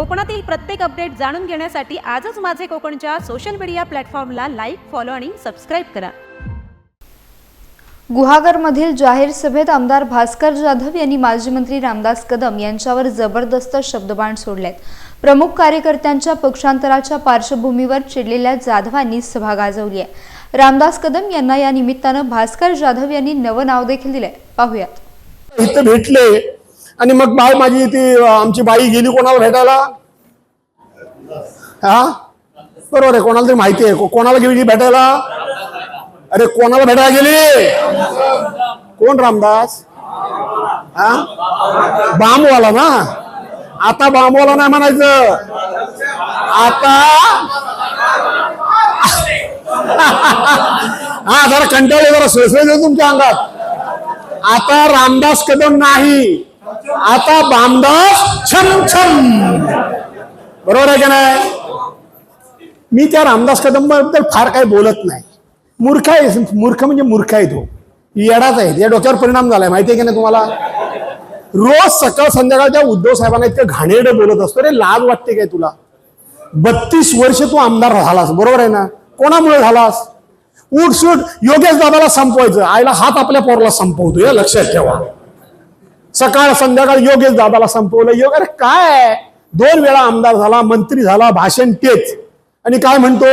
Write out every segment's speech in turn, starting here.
कोकणातील प्रत्येक अपडेट जाणून घेण्यासाठी आजच माझे कोकणच्या सोशल मीडिया प्लॅटफॉर्मला लाईक फॉलो आणि सबस्क्राईब करा. गुहागरमधील जाहीर सभेत आमदार भास्कर जाधव यांनी माजी मंत्री रामदास कदम यांच्यावर जबरदस्त शब्दबाण सोडलेत. प्रमुख कार्यकर्त्यांच्या पक्षांतराच्या पार्श्वभूमीवर चिडलेल्या जाधवांनी सभा गाजवली आहे रामदास कदम यांना या निमित्तानं भास्कर जाधव यांनी नवं नाव देखील दिलंय. पाहूयात. इथं भेटले आणि मग बाय माझी ती आमची बाई गेली कोणाला भेटायला? हा? बरोबर आहे कोणाला तरी माहिती आहे. कोणाला गेली भेटायला? अरे कोणाला भेटायला गेली? कोण रामदास? हा? बामवाला ना? आता बामवाला नाही म्हणायचं. आता? हा जरा कंटाळले जरा सोसले तुमच्या अंगात. आता रामदास कदम नाही. आता बामदास छम छम बरोबर आहे का नाही? मी त्या रामदास कदम फार काही बोलत नाही. मूर्ख आहे मूर्ख म्हणजे मूर्ख आहे तो. येडाच आहे या डोक्यावर परिणाम झालाय माहिती आहे की नाही तुम्हाला? रोज सकाळ संध्याकाळच्या उद्धव साहेबांना इतकं घाणेरडं बोलत असतो रे लाज वाटते काय तुला? बत्तीस वर्ष तू आमदार झालास बरोबर आहे ना? कोणामुळे झालास? उठसूट योगेश दादाला संपवायचं आईला हात आपल्या पोराला संपवतो या लक्षात ठेवा. सकाळ संध्याकाळ योगेश दादाला संपवलं. योग अरे काय? दोन वेळा आमदार झाला मंत्री झाला भाषण तेच. आणि काय म्हणतो?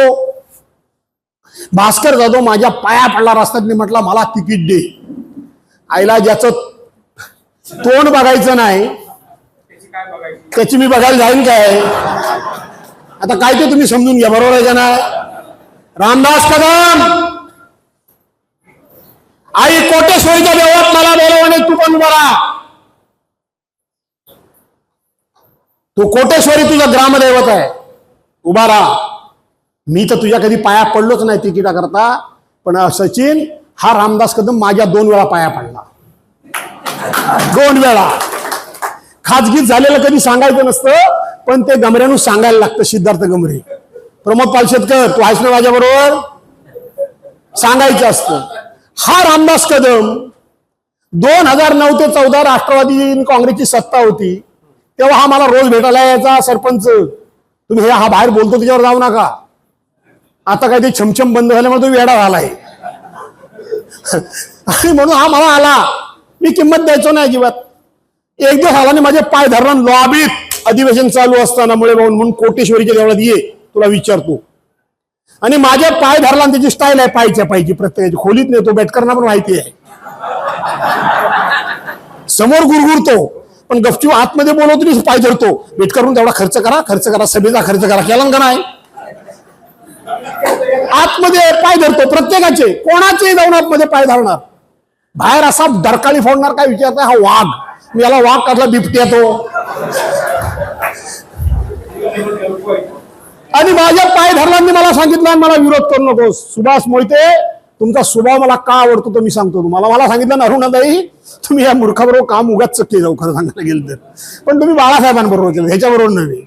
भास्कर जाधव माझ्या पाया पडला रस्त्यात मी म्हटलं मला तिकीट दे. आईला ज्याचं तोंड बघायचं नाही त्याची मी बघायला जाईन काय? आता काय ते तुम्ही समजून घ्या बरोबर आहे ना रामदास कदम! आई कोटेश्वरीच्या देवळात मला बोलवणे तू पण बरा राहा तू कोटेश्वरी तुझा ग्रामदैवत आहे. उभा राहा. मी तर तुझ्या कधी पाया पडलोच नाही तिकिटा करता पण सचिन हा रामदास कदम माझ्या दोन वेळा पाया पडला. दोन वेळा. खाजगीत झालेलं कधी सांगायचं नसतं पण ते गमऱ्यानं सांगायला लागतं सिद्धार्थ गमरे. प्रमोद पालशेतकर तू आहेस ना माझ्या बरोबर सांगायचं असतं. हा रामदास कदम दोन हजार नऊ ते चौदा राष्ट्रवादी काँग्रेसची सत्ता होती. तेव्हा हा मला रोज भेटायला यायचा सरपंच. तुम्ही हे हा बाहेर बोलतो त्याच्यावर जाऊ नका. आता काय ते छमछम बंद झाल्यामुळे तो वेडा झालाय. आणि म्हणून हा मला आला. मी किंमत द्यायचो नाही अजिबात. एक दिवस आला आणि माझे पाय धरण लॉबीत. अधिवेशन चालू असताना मुळे भाऊन म्हणून कोटेश्वरीच्या देवळात ये. तुला विचारतो. आणि माझे पाय धरला आणि त्याची स्टाईल आहे पायच्या पायची प्रत्येकाची. खोलीत नेतो बेटकरना पण माहिती आहे. समोर गुरगुरतो. पण गपचूप आतमध्ये बोलवतो पाय धरतो. भेट करून तेवढा खर्च करा खर्च करा सभेचा खर्च करा. केला का नाही. आतमध्ये पाय धरतो प्रत्येकाचे. कोणाचे जाऊन आतमध्ये पाय धरणार. बाहेर असा डरकाळी फोडणार काय विचारताय हा वाघ. मी याला वाघ काढला बिबट्या तो. आणि माझ्या पाय धरलांनी मला सांगितलं मला विरोध करू नको सुभाष मोहिते तुमचा स्वभाव मला का आवडतो तो मी सांगतो तुम्हाला. मला सांगितलं ना अरुणादाई तुम्ही या मूर्खाबरोबर काम उगाच चक्की जाऊ खरं सांगायला गेलं तर. पण तुम्ही बाळासाहेबांबरोबर केलं ह्याच्याबरोबर नव्हे.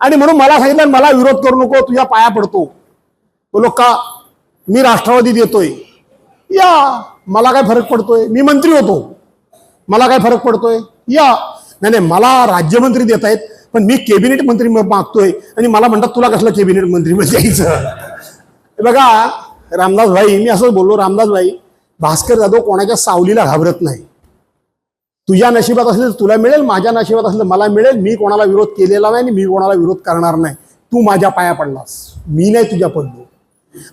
आणि म्हणून मला सांगितलं मला विरोध करू नको तुझ्या पाया पडतो. बोलो का मी राष्ट्रवादी देतोय. या मला काय फरक पडतोय? मी मंत्री होतो. मला काय फरक पडतोय? या. नाही नाही मला राज्यमंत्री देत आहेत पण मी कॅबिनेट मंत्री मागतोय आणि मला म्हणतात तुला कसलं कॅबिनेट मंत्री मध्ये द्यायचं बघा रामदास भाई मी असंच बोललो रामदास भाई भास्कर जाधव कोणाच्या सावलीला घाबरत नाही. तुझ्या नशिबात असेल तर तुला मिळेल माझ्या नशिबात असलं तर मला मिळेल मी कोणाला विरोध केलेला नाही आणि मी कोणाला विरोध करणार नाही. तू माझ्या पाया पडलास. मी नाही तुझ्या पडलो.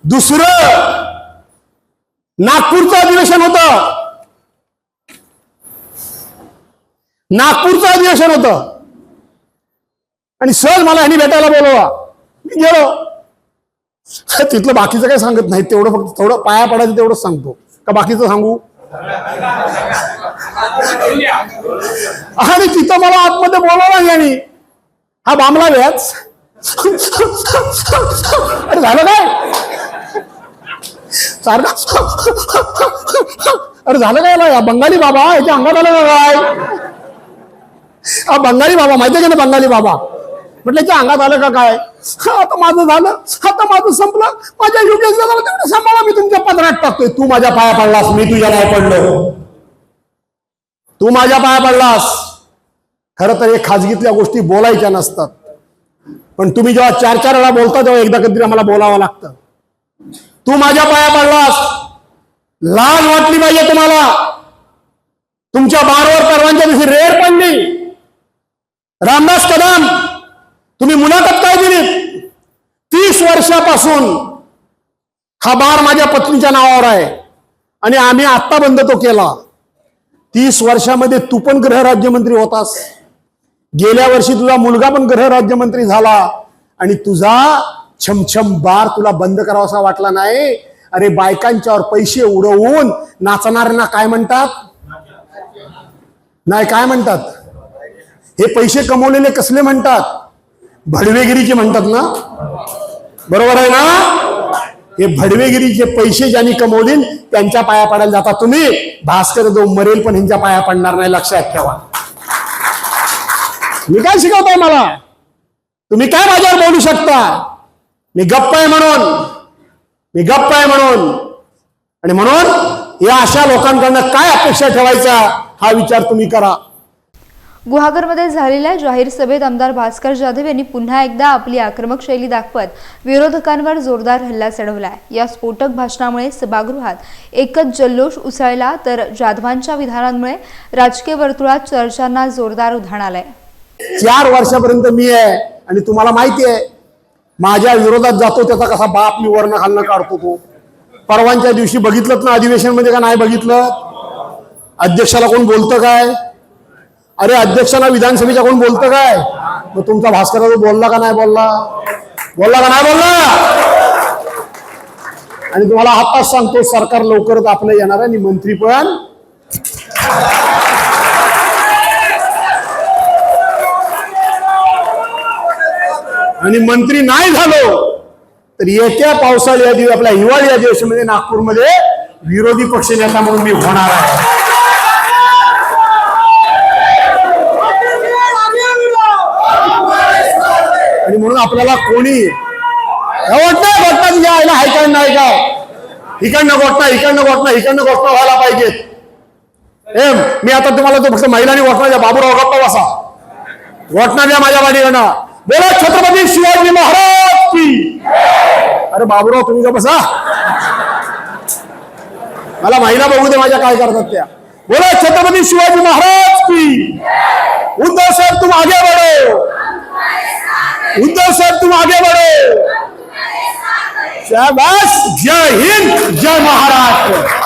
दुसरं नागपूरचं अधिवेशन होतं. नागपूरचं अधिवेशन होतं. आणि सहज मला ह्यांनी भेटायला बोलवा. मी गेलो. तिथलं बाकीचं काही सांगत नाही. तेवढं फक्त थोडं पाया पडायचं तेवढंच सांगतो. का बाकीचं सांगू? आणि तिथं मला आतमध्ये नाही यांनी हा बामला व्याज अरे झालं काय? सारखा. अरे झालं काय या बंगाली बाबा याच्या अंगात आलं काय? हा बंगाली बाबा माहितीये का ना बंगाली बाबा? म्हटलं की अंगात आलं का काय? आता माझं झालं. आता माझं संपलं. माझ्या योग्य झालं तेवढं सांभाळा. मी तुमच्या पदरात टाकतोय. तू माझ्या पाया पडलास. मी तुझ्या नाही पडलो. तू माझ्या पाया पडलास. खरं तर हे खाजगीतल्या गोष्टी बोलायच्या नसतात. पण तुम्ही जेव्हा चार चार वेळा बोलता तेव्हा एकदा कधी आम्हाला बोलावं लागतं. तू माझ्या पाया पडलास. लाज वाटली पाहिजे तुम्हाला. तुमच्या बारवर परवांच्या दिवशी रेड पडली. रामदास कदम तुम्ही मुलाखत काय दिली तीस वर्षापासून हा बार माझ्या पत्नीच्या नावावर आहे आणि आम्ही आत्ता बंद तो केला. तीस वर्षामध्ये तू पण गृहराज्यमंत्री होतास. गेल्या वर्षी तुझा मुलगा पण गृहराज्यमंत्री झाला आणि तुझा छमछम बार तुला बंद करावासा वाटला नाही. अरे बायकांच्यावर पैसे उडवून नाचणाऱ्यांना काय म्हणतात? नाही काय म्हणतात? हे पैसे कमवलेले कसले म्हणतात? भडवेगिरीचे म्हणतात ना? बरोबर आहे ना? हे भडवेगिरीचे पैसे ज्यांनी कमवतील त्यांच्या पाया पडायला जाता तुम्ही. भास्कर जो मरेल पण ह्यांच्या पाया पडणार नाही लक्षात ठेवा. मी काय शिकवताय मला? तुम्ही काय माझ्यावर बोलू शकता? मी गप्प आहे म्हणून. मी गप्प आहे म्हणून. आणि म्हणून या अशा लोकांकडनं काय अपेक्षा ठेवायचा? हा विचार तुम्ही करा. गुहागरमध्ये झालेल्या जाहीर सभेत आमदार भास्कर जाधव यांनी पुन्हा एकदा आपली आक्रमक शैली दाखवत विरोधकांवर जोरदार हल्ला चढवलाय. या स्फोटक भाषणामुळे सभागृहात एकच जल्लोष उसळला तर जाधवांच्या विधानांमुळे राजकीय वर्तुळात चर्चांना जोरदार उधाण आलंय. चार वर्षापर्यंत मी आहे आणि तुम्हाला माहिती आहे माझ्या विरोधात जातो त्याचा कसा बाप मी वर्ण खालनं काढतो तो. परवांच्या दिवशी बघितलं ना अधिवेशनमध्ये का नाही बघितलं? अध्यक्षाला कोण बोलतं काय? अरे अध्यक्षांना विधानसभेच्या कोण बोलतं काय? मग तुमचा भास्कर बोलला का नाही बोलला? बोलला का नाही बोलला? आणि तुम्हाला आताच सांगतो सरकार लवकरच आपलं येणार आहे आणि मंत्री पण. आणि मंत्री नाही झालो तर येत्या पावसाळी या दिवशी आपल्या हिवाळी अधिवेशनामध्ये नागपूरमध्ये विरोधी पक्ष नेता म्हणून मी होणार आहे आणि म्हणून आपल्याला कोणी वाटतं घटना तुझ्या आईला हायकाय नाही का इकडनं घटना इकडनं घटना इकडनं घटना व्हायला पाहिजेत एम मी आता तुम्हाला तो फक्त महिलांनी घटना द्या बाबूराव गप्पा बसा. घटना द्या माझ्या वाडीकडनं. बोला छत्रपती शिवाजी महाराज की? अरे बाबूराव तुम्ही का बसा. मला महिला बघू दे माझ्या काय करतात त्या. बोला छत्रपती शिवाजी महाराज की? उद्धव साहेब तुम आगे बढ़ो. उद्धव साहेब तुम आगे बढ़ो। शाबाश। जय हिंद जय महाराष्ट्र।